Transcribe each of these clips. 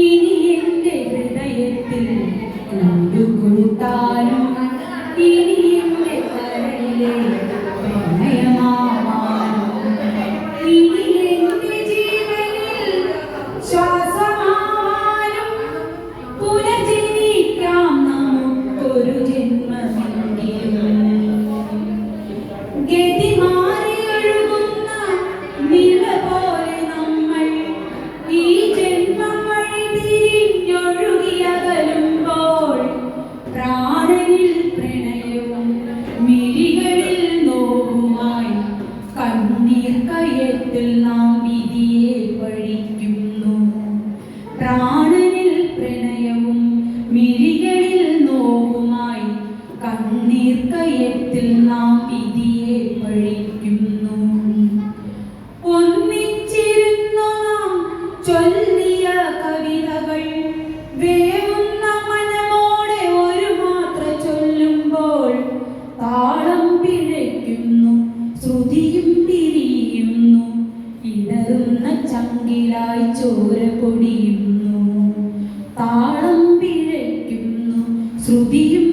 ഇനി എന്റെ ഹൃദയത്തിൽ കൊണ്ടുകൂട്ടാനും ഇനി എന്റെ ചോരപൊടിയുന്നു നാം ചൊല്ലിയ വേവുന്ന മനമോടെ ഒരു ചൊല്ലുമ്പോൾ താളം പിരിയുന്നു താളം പിഴയ്ക്കുന്നു ശ്രുതിയും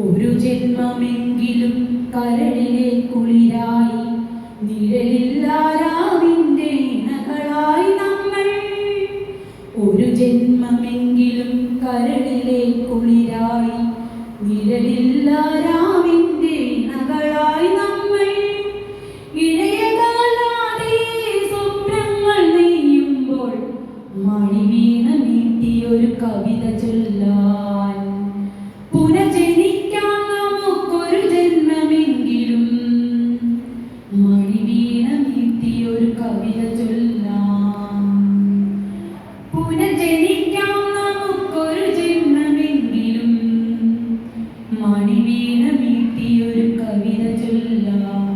ഒരു ജന്മമെങ്കിലും കരളിലെ കുളിരായി. നിഴലില്ലാരാവിന്റെ ഇണകളായി നമ്മൾ. ഒരു ജന്മമെങ്കിലും കരളിലെ കുളിരായി. നിഴലില്ലാരാവിന്റെ ഇണകളായി നമ്മൾ. ഇഴയകാലാതെ സ്വപ്നങ്ങൾ നെയ്യുമ്പോൾ മണിവീണ നീട്ടിയൊരു കവിത ചൊല്ലാൻ. പുനജ മണിവീണ വീട്ടിയൊരു കവിത ചൊല്ലാം.